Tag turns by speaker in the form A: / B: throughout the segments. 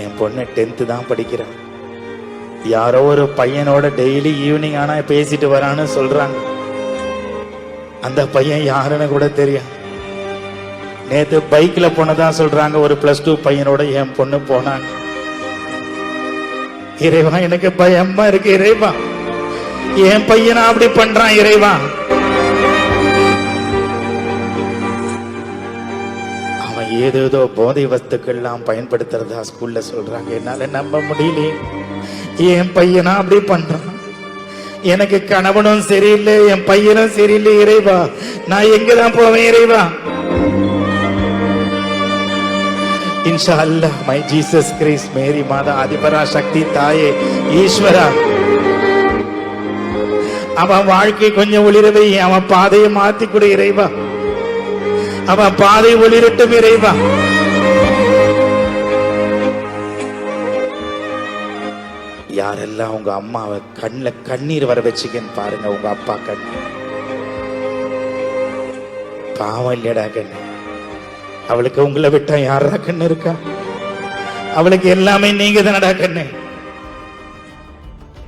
A: என் பொண்ணு டென்த்து தான் படிக்கிறான் யாரோ ஒரு பையனோட டெய்லி ஈவினிங் ஆனா பேசிட்டு வரான்னு சொல்றாங்க. அந்த பையன் யாருன்னு கூட தெரியும் நேத்து பைக்ல போனதான் சொல்றாங்க ஒரு பிளஸ் டூ பையனோட என் பொண்ணு போனாங்க. இறைவா எனக்கு பயமா இருக்கு இறைவா. என் பையனா அப்படி பண்றான் இறைவா. அவன் ஏதேதோ போதை வஸ்துக்கள்லாம் பயன்படுத்துறதா ஸ்கூல்ல சொல்றாங்க. என்னால நம்ப முடியல. என் பையனா அப்படி பண்றான். எனக்கு கணவனும் சரியில்லை என் பையனும் சரியில்லை இறைவா. நான் எங்கதான் போவேன் இறைவா? இன்ஷா அல்லாஹ் மை ஜீசஸ் கிரீஸ் மேரி மாதா அதிபரா சக்தி தாயே ஈஸ்வரா. அவன் வாழ்க்கை கொஞ்சம் ஒளிரவை அவன் பாதையை மாத்தி கொடு இறைவா. அவன் பாதை ஒளிரட்டும் இறைவா. யாரெல்லாம் உங்க அம்மாவை கண்ணுல கண்ணீர் வர வச்சுக்கன்னு பாருங்க உங்க அப்பா கண் பாவம் இல்லடா கண்ணு. அவளுக்கு உங்களை விட்டா யாரா கண்ணு இருக்கா? அவளுக்கு எல்லாமே நீங்க தானடா கண்ணு.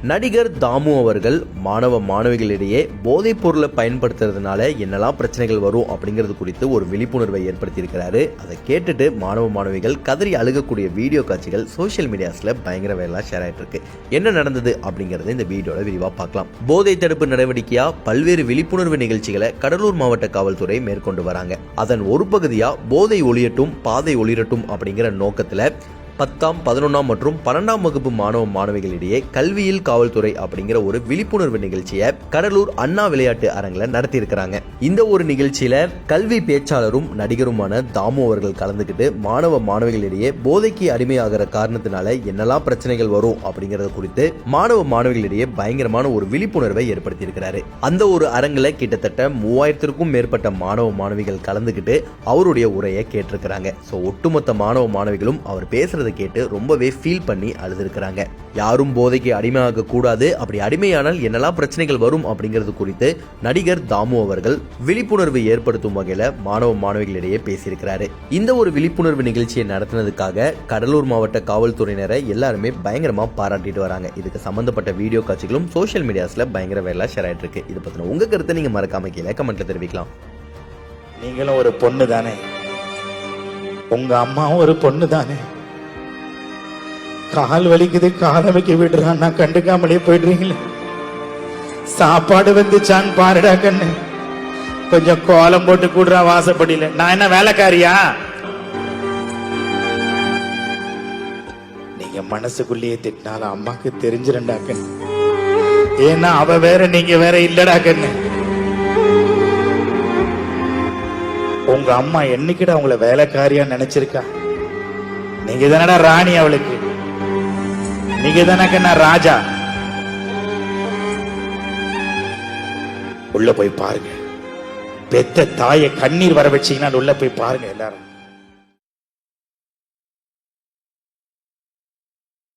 B: நடிகர் தாமு அவர்கள் மாணவ மாணவிகளிடையே போதைப் பொருளை பயன்படுத்துறதுனால என்னெல்லாம் பிரச்சனைகள் வரும் அப்படிங்கிறது குறித்து ஒரு விழிப்புணர்வை ஏற்படுத்தியிருக்கிறாரு. அதை கேட்டுட்டு மாணவ மாணவிகள் கதறி அழுகக்கூடிய வீடியோ காட்சிகள் சோஷியல் மீடியாஸ்ல பயங்கர வேலை ஷேர் ஆயிட்டு இருக்கு என்ன நடந்தது அப்படிங்கறத இந்த வீடியோல விரிவா பார்க்கலாம். போதை தடுப்பு நடவடிக்கையா பல்வேறு விழிப்புணர்வு நிகழ்ச்சிகளை கடலூர் மாவட்ட காவல்துறை மேற்கொண்டு வராங்க. அதன் ஒரு பகுதியா போதை ஒளியட்டும் பாதை ஒளிரட்டும் அப்படிங்கிற நோக்கத்துல பத்தாம் பதினொன்றாம் மற்றும் பன்னெண்டாம் வகுப்பு மாணவ மாணவிகளிடையே கல்வியில் காவல்துறை அப்படிங்கிற ஒரு விழிப்புணர்வு நிகழ்ச்சியை கடலூர் அண்ணா விளையாட்டு அரங்கில் நடத்தியிருக்கிறாங்க. இந்த ஒரு நிகழ்ச்சியில கல்வி பேச்சாளரும் நடிகருமான தாமு அவர்கள் கலந்துக்கிட்டு மாணவ மாணவிகளிடையே போதைக்கு அடிமையாகிற காரணத்தினால என்னெல்லாம் பிரச்சனைகள் வரும் அப்படிங்கறது குறித்து மாணவ மாணவிகளிடையே பயங்கரமான ஒரு விழிப்புணர்வை ஏற்படுத்தியிருக்கிறாரு. அந்த ஒரு அரங்கில் கிட்டத்தட்ட மூவாயிரத்திற்கும் மேற்பட்ட மாணவ மாணவிகள் கலந்துக்கிட்டு அவருடைய உரையை கேட்டிருக்கிறாங்க. ஸோ ஒட்டுமொத்த மாணவ மாணவிகளும் அவர் பேசுறது கேட்டு ரொம்பவே ஃபீல் பண்ணி அழுதுருக்கிறாங்க. யாரும் போதைக்கு அடிமையாக கூடாது அப்படி அடிமையானால் என்னெல்லாம் பிரச்சனைகள் வரும் அப்படிங்கிறது குறித்து நடிகர் தாமு அவர்கள் விழிப்புணர்வு ஏற்படுத்தும் வகையில மாணவ மாணவிகளிடையே பேசியிருக்கிறாரு. இந்த ஒரு விழிப்புணர்வு நிகழ்ச்சியை நடத்தினதுக்காக கடலூர் மாவட்ட காவல்துறையினரை எல்லாருமே பயங்கரமா பாராட்டிட்டு வராங்க. இதுக்கு சம்பந்தப்பட்ட வீடியோ காட்சிகளும் சோஷியல் மீடியாஸ்ல பயங்கர வேலை ஷேர் ஆயிட்டு இருக்கு இது பத்தின உங்க கருத்தை நீங்க மறக்காம கீழே கமெண்ட்ல தெரிவிக்கலாம்.
A: நீங்களும் ஒரு பொண்ணு தானே உங்க அம்மாவும் ஒரு பொண்ணு தானே கால் வலிக்குது காலை வைக்க நான் கண்டுக்காமலே போயிடுறீங்களே. சாப்பாடு வந்துச்சான்னு பாருடா கண்ணு. கொஞ்சம் கோலம் போட்டு கூடுறா வாசப்படியில. நான் என்ன வேலைக்காரியா? நீங்க மனசுக்குள்ளேயே திட்டினாலும் அம்மாக்கு தெரிஞ்சிருண்டா கண்ணு. ஏன்னா அவ வேற நீங்க வேற இல்லடா கண்ணு. உங்க அம்மா என்னைக்கிட உங்களை வேலைக்காரியா நினைச்சிருக்கா? நீங்க தானடா ராணி அவளுக்கு. நீங்க தானே ராஜா. உள்ள போய் பாருங்க. பெத்த தாயை கண்ணீர் வர வச்சீங்கன்னா உள்ள போய் பாருங்க எல்லாரும்.